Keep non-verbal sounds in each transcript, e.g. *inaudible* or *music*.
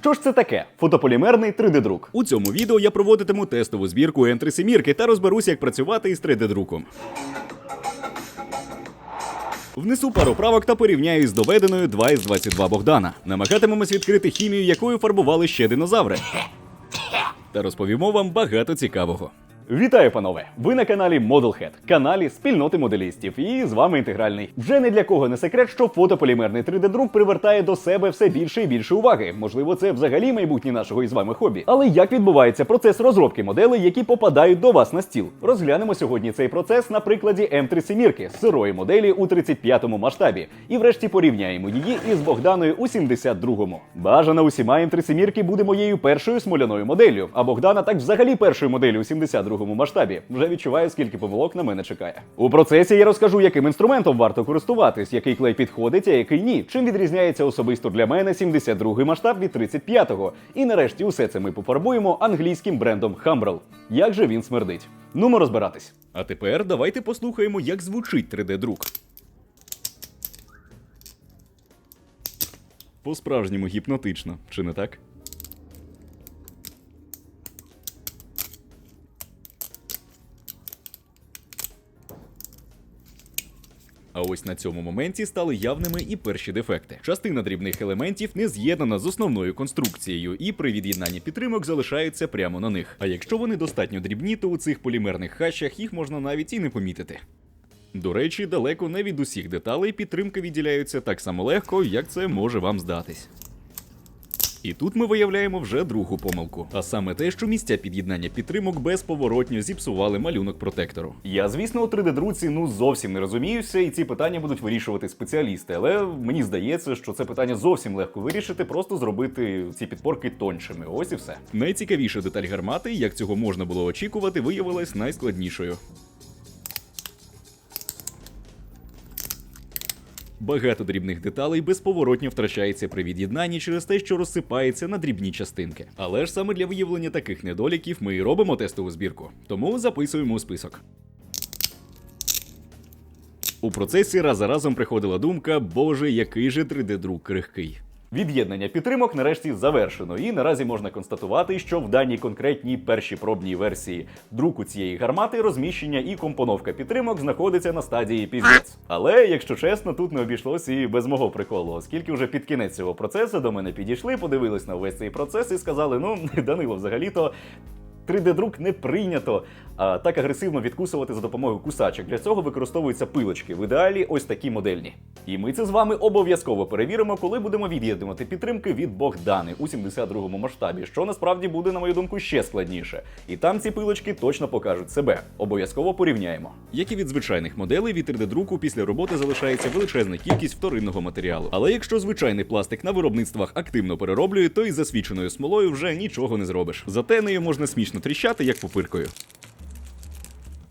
Що ж це таке? Фотополімерний 3D-друк. У цьому відео я проводитиму тестову збірку М3 семірки та розберуся, як працювати із 3D-друком. Внесу пару правок та порівняю із доведеною 2 із 22 Богдана. Намагатимемось відкрити хімію, якою фарбували ще динозаври. Та розповімо вам багато цікавого. Вітаю, панове! Ви на каналі ModelHead, каналі спільноти моделістів. І з вами інтегральний. Вже не для кого не секрет, що фотополімерний 3D-друк привертає до себе все більше і більше уваги. Можливо, це взагалі майбутнє нашого із вами хобі. Але як відбувається процес розробки моделей, які попадають до вас на стіл? Розглянемо сьогодні цей процес на прикладі М3 семірки сирої моделі у 35-му масштабі. І врешті порівняємо її із Богданою у 72-му. Бажана усіма М3 семірки буде моєю першою смоляною моделлю, а Богдана так взагалі першою моделлю у 72-му масштабі. Вже відчуваю, скільки помилок на мене чекає. У процесі я розкажу, яким інструментом варто користуватись, який клей підходить, а який ні. Чим відрізняється особисто для мене 72-й масштаб від 35-го. І нарешті усе це ми пофарбуємо англійським брендом Humbrel. Як же він смердить? Нумо розбиратись. А тепер давайте послухаємо, як звучить 3D-друк. По-справжньому гіпнотично, чи не так? А ось на цьому моменті стали явними і перші дефекти. Частина дрібних елементів не з'єднана з основною конструкцією, і при від'єднанні підтримок залишається прямо на них. А якщо вони достатньо дрібні, то у цих полімерних хащах їх можна навіть і не помітити. До речі, далеко не від усіх деталей підтримки відділяються так само легко, як це може вам здатись. І тут ми виявляємо вже другу помилку, а саме те, що місця під'єднання підтримок безповоротньо зіпсували малюнок протектору. Я, звісно, у 3D-друці ну зовсім не розуміюся, і ці питання будуть вирішувати спеціалісти. Але мені здається, що це питання зовсім легко вирішити, просто зробити ці підпорки тоншими. Ось і все. Найцікавіша деталь гармати, як цього можна було очікувати, виявилась найскладнішою. Багато дрібних деталей безповоротньо втрачається при від'єднанні через те, що розсипається на дрібні частинки. Але ж саме для виявлення таких недоліків ми і робимо тестову збірку. Тому записуємо список. У процесі раз за разом приходила думка: Боже, який же 3D-друк крихкий. Від'єднання підтримок нарешті завершено, і наразі можна констатувати, що в даній конкретній першій пробній версії друку цієї гармати розміщення і компоновка підтримок знаходиться на стадії піздець. Але, якщо чесно, тут не обійшлось і без мого приколу, оскільки вже під кінець цього процесу до мене підійшли, подивились на весь цей процес і сказали: ну, *laughs* Данило, взагалі-то 3D-друк не прийнято а, так агресивно відкусувати за допомогою кусачок. Для цього використовуються пилочки. В ідеалі ось такі модельні. І ми це з вами обов'язково перевіримо, коли будемо від'єднувати підтримки від Богдани у 72-му масштабі, що насправді буде, на мою думку, ще складніше. І там ці пилочки точно покажуть себе. Обов'язково порівняємо. Як і від звичайних моделей, від 3D-друку після роботи залишається величезна кількість вторинного матеріалу. Але якщо звичайний пластик на виробництвах активно перероблює, то із засвіченою смолою вже нічого не зробиш. Зате нею можна смішно тріщати, як пупиркою.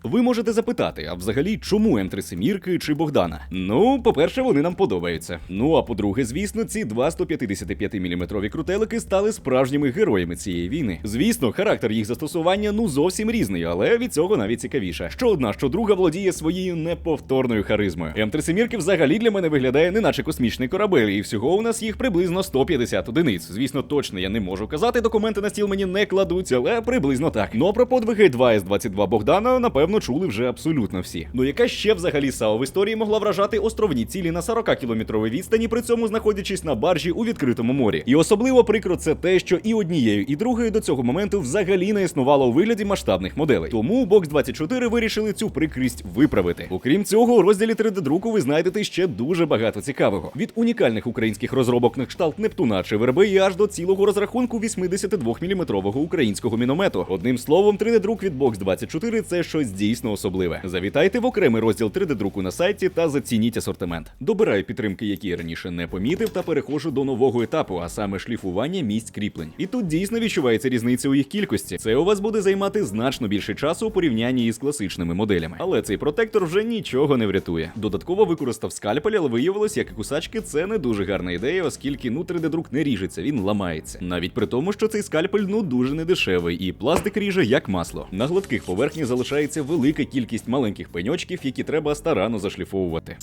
Ви можете запитати, а взагалі, чому М3 Семірки чи Богдана? Ну, по-перше, вони нам подобаються. Ну а по-друге, звісно, ці два 155 мм крутелики стали справжніми героями цієї війни. Звісно, характер їх застосування ну зовсім різний, але від цього навіть цікавіше. Що одна, що друга володіє своєю неповторною харизмою. М3 Семірки взагалі для мене виглядає неначе космічний корабель, і всього у нас їх приблизно 150 одиниць. Звісно, точно я не можу казати, документи на стіл мені не кладуть, але приблизно так. Ну а про подвиги 2 с 22 Богдана, напевно, чули вже абсолютно всі. Ну яка ще взагалі САО в історії могла вражати островні цілі на 40 кілометровій відстані, при цьому знаходячись на баржі у відкритому морі. І особливо прикро це те, що і однією, і другою до цього моменту взагалі не існувало у вигляді масштабних моделей. Тому Box 24 вирішили цю прикрість виправити. Окрім цього, у розділі 3D-друку ви знайдете ще дуже багато цікавого. Від унікальних українських розробок на кшталт Нептуна чи Верби аж до цілого розрахунку 82-мм українського міномету. Одним словом, 3D-друк від Box 24 це щось дійсно особливе. Завітайте в окремий розділ 3D-друку на сайті та зацініть асортимент. Добираю підтримки, які я раніше не помітив, та переходжу до нового етапу, а саме шліфування місць кріплень. І тут дійсно відчувається різниця у їх кількості. Це у вас буде займати значно більше часу у порівнянні із класичними моделями. Але цей протектор вже нічого не врятує. Додатково використав скальпель, але виявилось, як і кусачки, це не дуже гарна ідея, оскільки ну 3D-друк не ріжеться, він ламається. Навіть при тому, що цей скальпель ну дуже недешевий, і пластик ріже як масло. На гладких поверхнях залишається велика кількість маленьких пеньочків, які треба старанно зашліфовувати.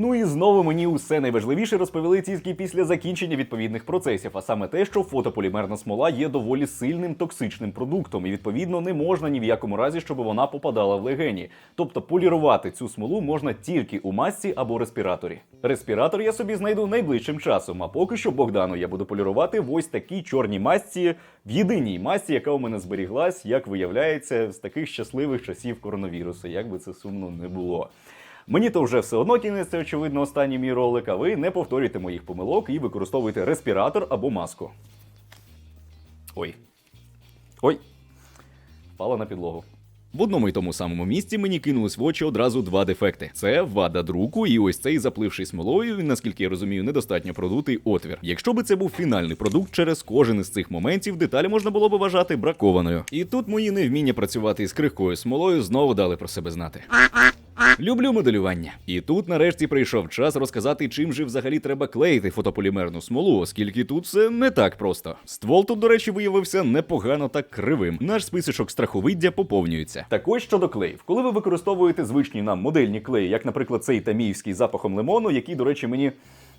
Ну і знову мені усе найважливіше розповіли тільки після закінчення відповідних процесів, а саме те, що фотополімерна смола є доволі сильним токсичним продуктом, і відповідно не можна ні в якому разі, щоб вона попадала в легені. Тобто полірувати цю смолу можна тільки у масці або респіраторі. Респіратор я собі знайду найближчим часом. А поки що Богдану я буду полірувати в ось такій чорній масці, в єдиній масці, яка у мене зберіглась, як виявляється, з таких щасливих часів коронавірусу, як би це сумно не було. Мені то вже все одно кінець, це очевидно останній мій ролик, а ви не повторюйте моїх помилок і використовуйте респіратор або маску. Ой. Ой. Впала на підлогу. В одному й тому самому місці мені кинулись в очі одразу два дефекти: це вада друку і ось цей запливший смолою, і, наскільки я розумію, недостатньо продутий отвір. Якщо би це був фінальний продукт, через кожен із цих моментів деталі можна було би вважати бракованою. І тут мої невміння працювати із крихкою смолою знову дали про себе знати. Люблю моделювання. І тут нарешті прийшов час розказати, чим же взагалі треба клеїти фотополімерну смолу, оскільки тут все не так просто. Ствол тут, до речі, виявився непогано так кривим. Наш списочок страховиддя поповнюється. Так ось щодо клеїв. Коли ви використовуєте звичні нам модельні клеї, як, наприклад, цей таміївський запахом лимону, який, до речі, мені.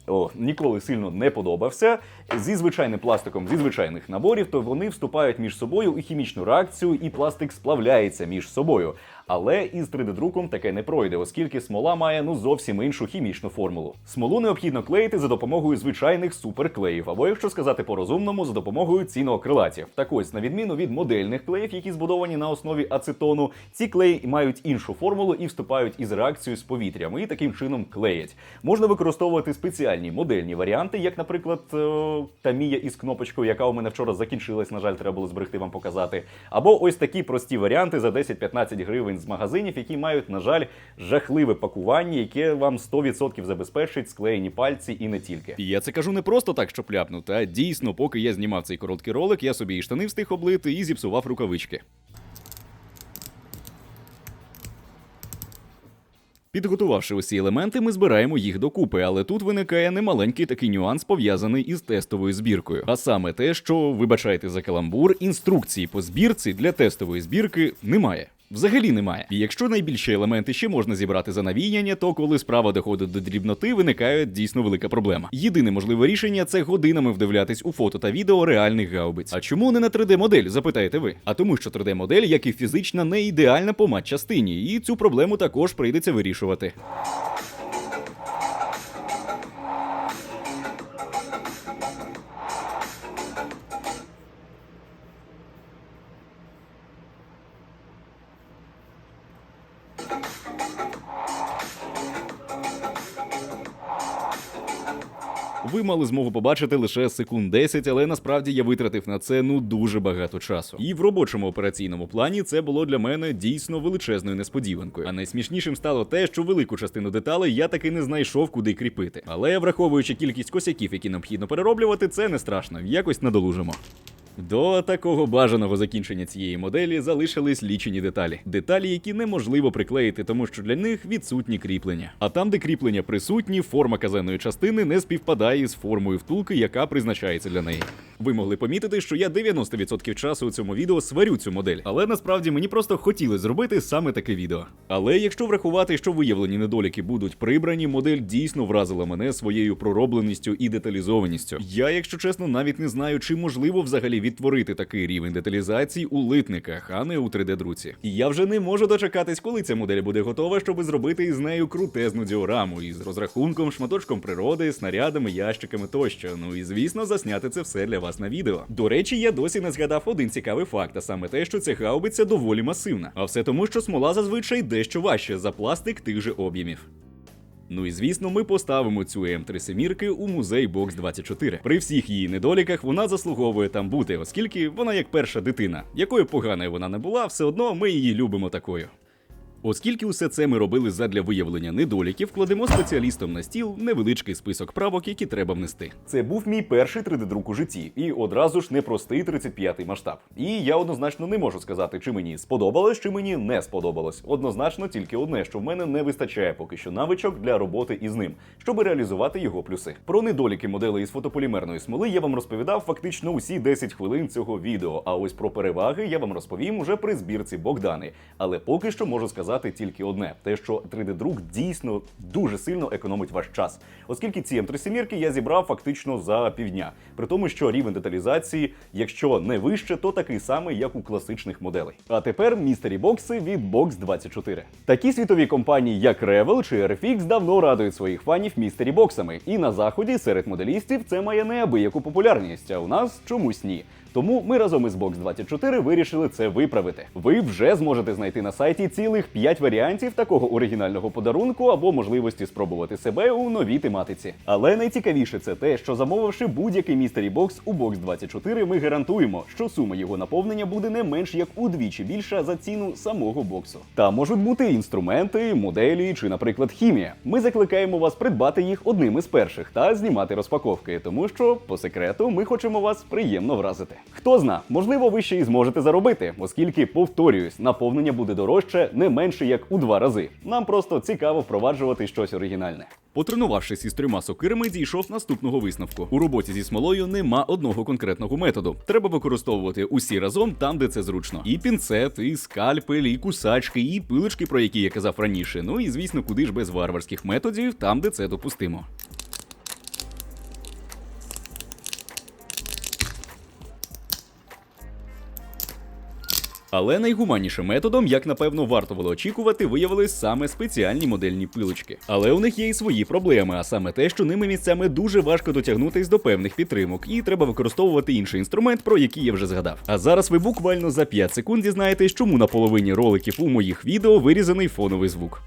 О, ніколи сильно не подобався. Зі звичайним пластиком, зі звичайних наборів, то вони вступають між собою у хімічну реакцію, і пластик сплавляється між собою. Але із 3D-друком таке не пройде, оскільки смола має ну зовсім іншу хімічну формулу. Смолу необхідно клеїти за допомогою звичайних суперклеїв, або якщо сказати по-розумному, за допомогою цінокрилатів. Так ось, на відміну від модельних клеїв, які збудовані на основі ацетону, ці клеї мають іншу формулу і вступають із реакцією з повітрям, і таким чином клеять. Можна використовувати спеціальні модельні варіанти, як, наприклад, е, Тамія із кнопочкою, яка у мене вчора закінчилась, на жаль, треба було зберегти вам показати. Або ось такі прості варіанти за 10-15 гривень з магазинів, які мають, на жаль, жахливе пакування, яке вам 100% забезпечить склеєні пальці і не тільки. І я це кажу не просто так, щоб ляпнути, а дійсно, поки я знімав цей короткий ролик, я собі і штани встиг облити і зіпсував рукавички. Підготувавши усі елементи, ми збираємо їх докупи, але тут виникає немаленький такий нюанс, пов'язаний із тестовою збіркою. А саме те, що, вибачайте за каламбур, інструкції по збірці для тестової збірки немає. Взагалі немає. І якщо найбільші елементи ще можна зібрати за навіяння, то коли справа доходить до дрібноти, виникає дійсно велика проблема. Єдине можливе рішення це годинами вдивлятись у фото та відео реальних гаубиць. А чому не на 3D-модель, запитаєте ви? А тому, що 3D-модель, як і фізична, не ідеальна по матчастині, і цю проблему також прийдеться вирішувати. Ви мали змогу побачити лише секунд 10, але насправді я витратив на це ну дуже багато часу. І в робочому операційному плані це було для мене дійсно величезною несподіванкою. А найсмішнішим стало те, що велику частину деталей я таки не знайшов, куди кріпити. Але враховуючи кількість косяків, які необхідно перероблювати, це не страшно. Якось надолужимо. До такого бажаного закінчення цієї моделі залишились лічені деталі. Деталі, які неможливо приклеїти, тому що для них відсутні кріплення. А там, де кріплення присутні, форма казенної частини не співпадає з формою втулки, яка призначається для неї. Ви могли помітити, що я 90% часу у цьому відео сварю цю модель, але насправді мені просто хотілося зробити саме таке відео. Але якщо врахувати, що виявлені недоліки будуть прибрані, модель дійсно вразила мене своєю проробленістю і деталізованістю. Я, якщо чесно, навіть не знаю, чи можливо взагалі відтворити такий рівень деталізації у литниках, а не у 3D-друці. І я вже не можу дочекатись, коли ця модель буде готова, щоб зробити із нею крутезну діораму із розрахунком, шматочком природи, снарядами, ящиками тощо. Ну і звісно, засняти це все для вас на відео. До речі, я досі не згадав один цікавий факт, а саме те, що ця гаубиця доволі масивна. А все тому, що смола зазвичай дещо важче за пластик тих же об'ємів. Ну і звісно, ми поставимо цю М3 семірки у музей Бокс 24. При всіх її недоліках вона заслуговує там бути, оскільки вона як перша дитина. Якою поганою вона не була, все одно ми її любимо такою. Оскільки усе це ми робили задля виявлення недоліків, кладемо спеціалістам на стіл невеличкий список правок, які треба внести. Це був мій перший 3D-друк у житті, і одразу ж непростий 35-й масштаб. І я однозначно не можу сказати, чи мені сподобалось, чи мені не сподобалось. Однозначно тільки одне, що в мене не вистачає поки що навичок для роботи із ним, щоб реалізувати його плюси. Про недоліки моделей із фотополімерної смоли я вам розповідав фактично усі 10 хвилин цього відео. А ось про переваги я вам розповім уже при збірці Богдани. Але поки що можу сказати. Сказати тільки одне: те, що 3D-друк дійсно дуже сильно економить ваш час, оскільки ці М3 семірки я зібрав фактично за півдня. При тому, що рівень деталізації, якщо не вище, то такий самий, як у класичних моделей. А тепер містері бокси від Box 24. Такі світові компанії, як Revel чи RFX, давно радують своїх фанів містері боксами. І на заході серед моделістів це має неабияку популярність, а у нас чомусь ні. Тому ми разом із Box 24 вирішили це виправити. Ви вже зможете знайти на сайті цілих 5 варіантів такого оригінального подарунку або можливості спробувати себе у новій тематиці. Але найцікавіше це те, що замовивши будь-який містері бокс у Box 24, ми гарантуємо, що сума його наповнення буде не менш як удвічі більша за ціну самого боксу. Там можуть бути інструменти, моделі чи, наприклад, хімія. Ми закликаємо вас придбати їх одним із перших та знімати розпаковки, тому що по секрету ми хочемо вас приємно вразити. Хто зна, можливо, ви ще й зможете заробити, оскільки, повторююсь, наповнення буде дорожче не менше як у два рази. Нам просто цікаво впроваджувати щось оригінальне. Потренувавшись із трьома сокирами, дійшов наступного висновку. У роботі зі смолою нема одного конкретного методу. Треба використовувати усі разом там, де це зручно. І пінцет, і скальпель, і кусачки, і пилочки, про які я казав раніше. Ну і звісно, куди ж без варварських методів, там, де це допустимо. Але найгуманнішим методом, як напевно варто було очікувати, виявились саме спеціальні модельні пилочки. Але у них є і свої проблеми, а саме те, що ними місцями дуже важко дотягнутись до певних підтримок, і треба використовувати інший інструмент, про який я вже згадав. А зараз ви буквально за 5 секунд дізнаєтесь, чому на половині роликів у моїх відео вирізаний фоновий звук.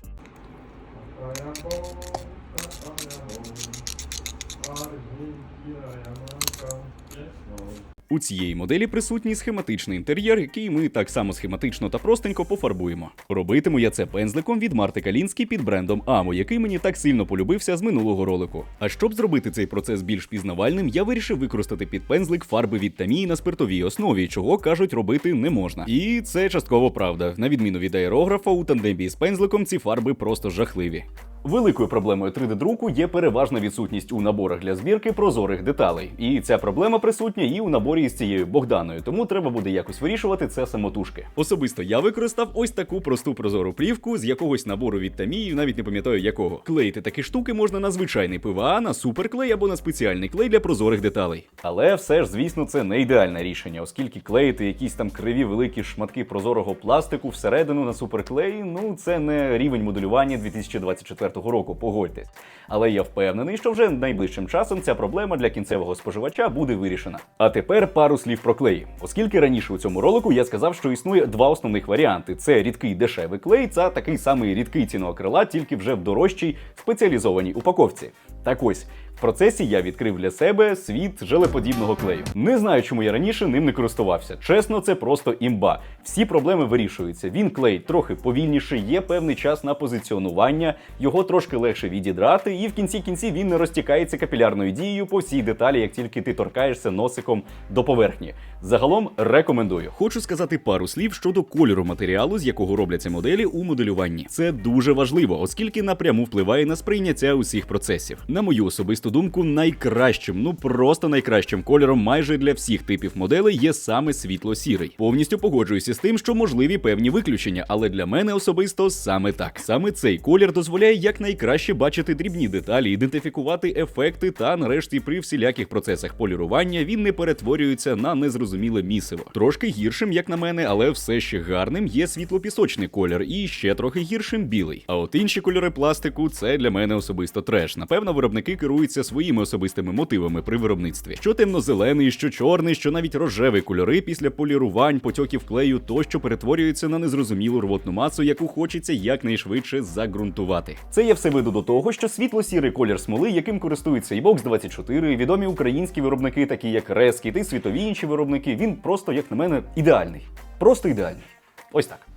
У цієї моделі присутній схематичний інтер'єр, який ми так само схематично та простенько пофарбуємо. Робитиму я це пензликом від Марти Калінський під брендом Амо, який мені так сильно полюбився з минулого ролику. А щоб зробити цей процес більш пізнавальним, я вирішив використати під пензлик фарби від Тамії на спиртовій основі, чого кажуть робити не можна. І це частково правда. На відміну від аерографа, у тандемі з пензликом ці фарби просто жахливі. Великою проблемою 3D-друку є переважна відсутність у наборах для збірки прозорих деталей. І ця проблема присутня і у наборі з цією Богданою, тому треба буде якось вирішувати це самотужки. Особисто я використав ось таку просту прозору плівку з якогось набору від Тамії, навіть не пам'ятаю якого. Клеїти такі штуки можна на звичайний ПВА, на суперклей або на спеціальний клей для прозорих деталей. Але все ж, звісно, це не ідеальне рішення, оскільки клеїти якісь там криві великі шматки прозорого пластику всередину на суперклей, ну це не рівень моделювання 2024 року, погодьтесь. Але я впевнений, що вже найближчим часом ця проблема для кінцевого споживача буде вирішена. А тепер пару слів про клей. Оскільки раніше у цьому ролику я сказав, що існує два основних варіанти: це рідкий дешевий клей, це такий самий рідкий ціноакрила, тільки вже в дорожчій спеціалізованій упаковці. Так ось. Процесі я відкрив для себе світ желеподібного клею. Не знаю, чому я раніше ним не користувався. Чесно, це просто імба. Всі проблеми вирішуються. Він клей трохи повільніше, є певний час на позиціонування, його трошки легше відідрати, і в кінці кінці він не розтікається капілярною дією по всій деталі, як тільки ти торкаєшся носиком до поверхні. Загалом рекомендую. Хочу сказати пару слів щодо кольору матеріалу, з якого робляться моделі у моделюванні. Це дуже важливо, оскільки напряму впливає на сприйняття усіх процесів. На мою особисту думку, найкращим, ну просто найкращим кольором майже для всіх типів моделей є саме світло-сірий. Повністю погоджуюся з тим, що можливі певні виключення, але для мене особисто саме так. Саме цей колір дозволяє якнайкраще бачити дрібні деталі, ідентифікувати ефекти, та нарешті при всіляких процесах полірування він не перетворюється на незрозуміле місиво. Трошки гіршим, як на мене, але все ще гарним є світло-пісочний колір, і ще трохи гіршим білий. А от інші кольори пластику це для мене особисто треш. Напевно, виробники керуються своїми особистими мотивами при виробництві. Що темно-зелений, що чорний, що навіть рожевий кольори після полірувань, потьоків клею тощо перетворюються на незрозумілу рвотну масу, яку хочеться якнайшвидше загрунтувати. Це я все веду до того, що світло-сірий колір смоли, яким користується і Box 24, і відомі українські виробники, такі як Рескіт, і світові інші виробники, він просто, як на мене, ідеальний. Просто ідеальний. Ось так.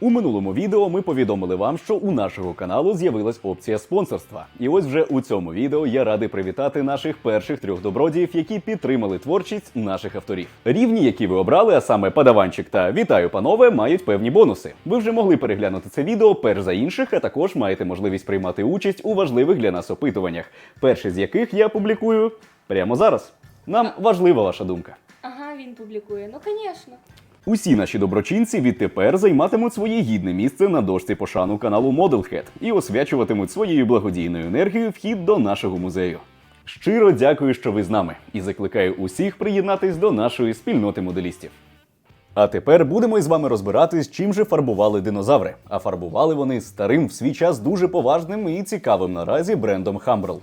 У минулому відео ми повідомили вам, що у нашого каналу з'явилась опція спонсорства. І ось вже у цьому відео я радий привітати наших перших трьох добродіїв, які підтримали творчість наших авторів. Рівні, які ви обрали, а саме Падаванчик та Вітаю, панове, мають певні бонуси. Ви вже могли переглянути це відео перш за інших, а також маєте можливість приймати участь у важливих для нас опитуваннях, перший з яких я публікую прямо зараз. Нам важлива ваша думка. Ага, він публікує. Ну, звісно. Усі наші доброчинці відтепер займатимуть своє гідне місце на дошці пошану каналу Modelhead і освячуватимуть своєю благодійною енергією вхід до нашого музею. Щиро дякую, що ви з нами, і закликаю усіх приєднатись до нашої спільноти моделістів. А тепер будемо із вами розбиратись, чим же фарбували динозаври. А фарбували вони старим в свій час дуже поважним і цікавим наразі брендом Humbrol.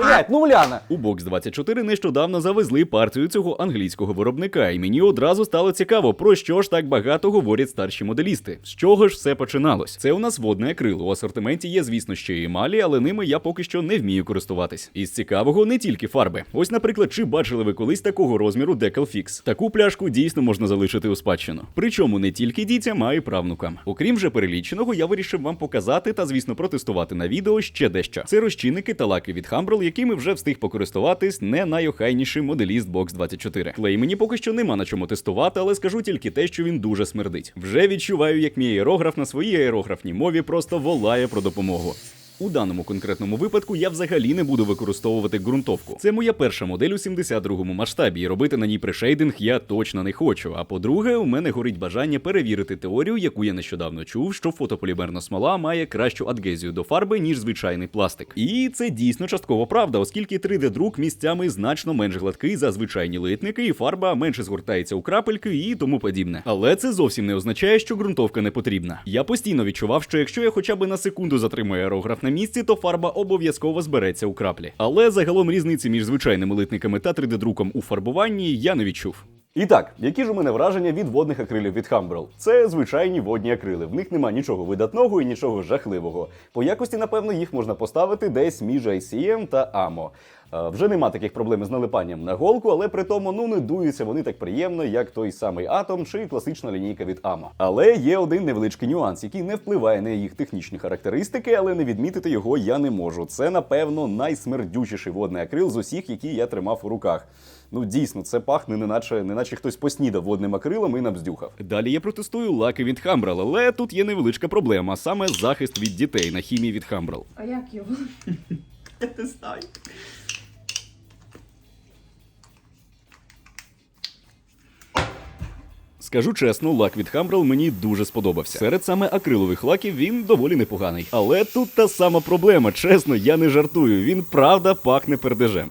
Блять, ну Уляна! У Box 24 нещодавно завезли партію цього англійського виробника, і мені одразу стало цікаво, про що ж так багато говорять старші моделісти. З чого ж все починалось? Це у нас водне акрил. У асортименті є, звісно, ще й емалі, але ними я поки що не вмію користуватись. Із цікавого не тільки фарби. Ось, наприклад, чи бачили ви колись такого розміру Fix? Таку пляшку дійсно можна залишити у спадщину. Причому не тільки дітям, а й правнукам. Окрім же переліченого, я вирішив вам показати та, звісно, протестувати на відео ще дещо. Це розчинники та лаки від Humbrol, якими вже встиг покористуватись не найохайніший моделіст Box 24. Клей мені поки що нема на чому тестувати, але скажу тільки те, що він дуже смердить. Вже відчуваю, як мій аерограф на своїй аерографній мові просто волає про допомогу. У даному конкретному випадку я взагалі не буду використовувати ґрунтовку. Це моя перша модель у 72-му масштабі, і робити на ній пришейдинг я точно не хочу. А по-друге, у мене горить бажання перевірити теорію, яку я нещодавно чув, що фотополімерна смола має кращу адгезію до фарби, ніж звичайний пластик. І це дійсно частково правда, оскільки 3D-друк місцями значно менш гладкий за звичайні литники, і фарба менше згортається у крапельки і тому подібне. Але це зовсім не означає, що ґрунтовка не потрібна. Я постійно відчував, що якщо я хоча б на секунду затримую аерограф на місці, то фарба обов'язково збереться у краплі. Але загалом різниці між звичайними литниками та 3D-друком у фарбуванні я не відчув. І так, які ж у мене враження від водних акрилів від Humbrol? Це звичайні водні акрили. В них нема нічого видатного і нічого жахливого. По якості, напевно, їх можна поставити десь між ICM та AMO. Е, Вже нема таких проблем з налипанням на голку, але при тому ну не дуються вони так приємно, як той самий Atom чи класична лінійка від AMO. Але є один невеличкий нюанс, який не впливає на їх технічні характеристики, але не відмітити його я не можу. Це, напевно, найсмердючіший водний акрил з усіх, які я тримав у руках. Ну дійсно, це пахне, неначе, неначе хтось поснідав водним акрилом і набздюхав. Далі я протестую лаки від Хамбрал, але тут є невеличка проблема, саме захист від дітей на хімії від Хамбрал. А як його? *laughs* Я не знаю. Скажу чесно, лак від Хамбрал мені дуже сподобався. Серед саме акрилових лаків він доволі непоганий. Але тут та сама проблема. Чесно, я не жартую. Він правда пахне пердежем.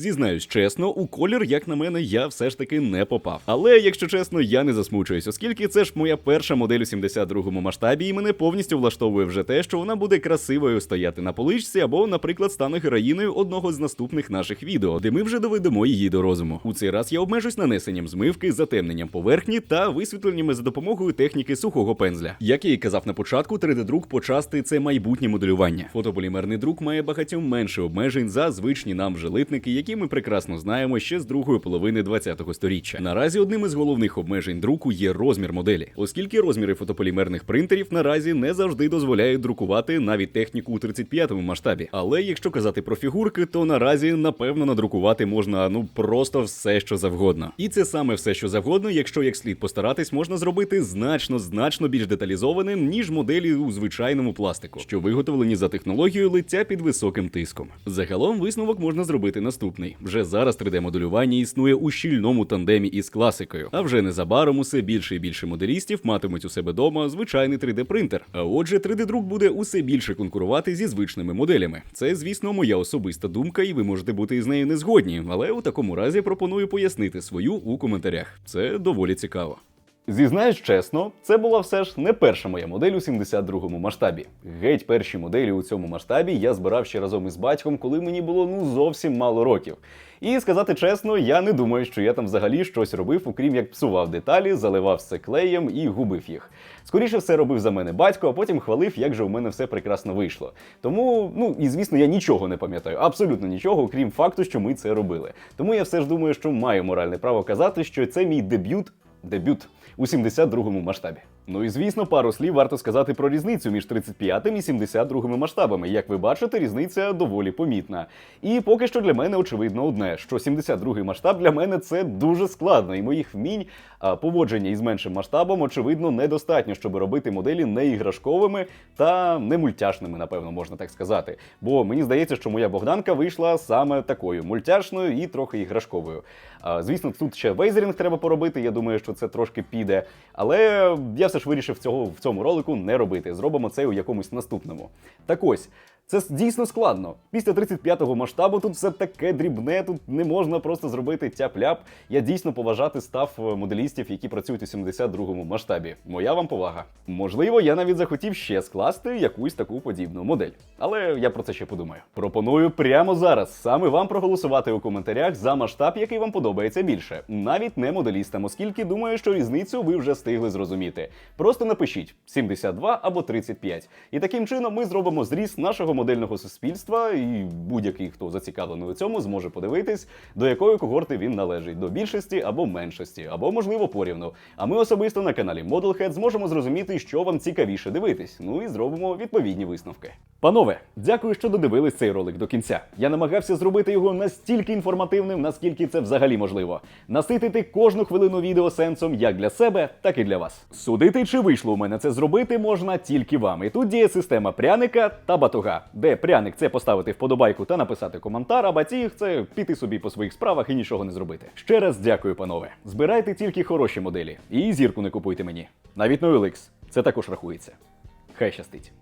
Зізнаюсь чесно, у колір, як на мене, я все ж таки не попав. Але, якщо чесно, я не засмучуюсь, оскільки це ж моя перша модель у 72-му масштабі, і мене повністю влаштовує вже те, що вона буде красивою стояти на поличці, або, наприклад, стане героїною одного з наступних наших відео, де ми вже доведемо її до розуму. У цей раз я обмежусь нанесенням змивки, затемненням поверхні та висвітленнями за допомогою техніки сухого пензля. Як я і казав на початку, 3D-друк почасти це майбутнє моделювання. Фотоболімерний друк має багатьом менше обмежень за звичні нам вже литники, які ми прекрасно знаємо ще з другої половини 20-го сторіччя. Наразі одним із головних обмежень друку є розмір моделі, оскільки розміри фотополімерних принтерів наразі не завжди дозволяють друкувати навіть техніку у 35-му масштабі. Але якщо казати про фігурки, то наразі напевно надрукувати можна ну просто все, що завгодно. І це саме все, що завгодно, якщо як слід постаратись, можна зробити значно значно більш деталізованим, ніж моделі у звичайному пластику, що виготовлені за технологією лиття під високим тиском. Загалом висновок можна зробити наступний: вже зараз 3D-моделювання існує у щільному тандемі із класикою. А вже незабаром усе більше і більше моделістів матимуть у себе дома звичайний 3D-принтер. А отже, 3D-друк буде усе більше конкурувати зі звичними моделями. Це, звісно, моя особиста думка, і ви можете бути із нею не згодні. Але у такому разі пропоную пояснити свою у коментарях. Це доволі цікаво. Зізнаюсь чесно, це була все ж не перша моя модель у 72-му масштабі. Геть перші моделі у цьому масштабі я збирав ще разом із батьком, коли мені було ну зовсім мало років. І сказати чесно, я не думаю, що я там взагалі щось робив, окрім як псував деталі, заливав все клеєм і губив їх. Скоріше все робив за мене батько, а потім хвалив, як же у мене все прекрасно вийшло. Тому, ну і звісно, я нічого не пам'ятаю, абсолютно нічого, окрім факту, що ми це робили. Тому я все ж думаю, що маю моральне право казати, що це мій дебют, дебют у 72-му масштабі. Ну і звісно, пару слів варто сказати про різницю між 35 і 72 масштабами. Як ви бачите, різниця доволі помітна. І поки що для мене очевидно одне, що 72 масштаб для мене це дуже складно, і моїх вмінь поводження із меншим масштабом, очевидно, недостатньо, щоб робити моделі не іграшковими та не мультяшними, напевно, можна так сказати. Бо мені здається, що моя Богданка вийшла саме такою мультяшною і трохи іграшковою. Звісно, тут ще вейзерінг треба поробити. Я думаю, що це трошки піде. Але я все ж вирішив цього в цьому ролику не робити. Зробимо це у якомусь наступному. Так ось. Це дійсно складно. Після 35-го масштабу тут все таке дрібне, тут не можна просто зробити тяп-ляп. Я дійсно поважати став е, моделістів, які працюють у 72-му масштабі. Моя вам повага. Можливо, я навіть захотів ще скласти якусь таку подібну модель. Але я про це ще подумаю. Пропоную прямо зараз саме вам проголосувати у коментарях за масштаб, який вам подобається більше. Навіть не моделістам, оскільки думаю, що різницю ви вже встигли зрозуміти. Просто напишіть 72 або 35. І таким чином ми зробимо зріз нашого модельного суспільства, і будь-який, хто зацікавлений у цьому, зможе подивитись, до якої когорти він належить до більшості або меншості, або можливо порівну. А ми особисто на каналі Modelhead зможемо зрозуміти, що вам цікавіше дивитись. Ну і зробимо відповідні висновки. Панове, дякую, що додивились цей ролик до кінця. Я намагався зробити його настільки інформативним, наскільки це взагалі можливо. Наситити кожну хвилину відео сенсом як для себе, так і для вас. Судити, чи вийшло у мене це зробити, можна тільки вам. І тут діє система пряника та батуга, де пряник це поставити вподобайку та написати коментар, а батіг це піти собі по своїх справах і нічого не зробити. Ще раз дякую, панове. Збирайте тільки хороші моделі. І зірку не купуйте мені. Навіть на OLX. Це також рахується. Хай щастить.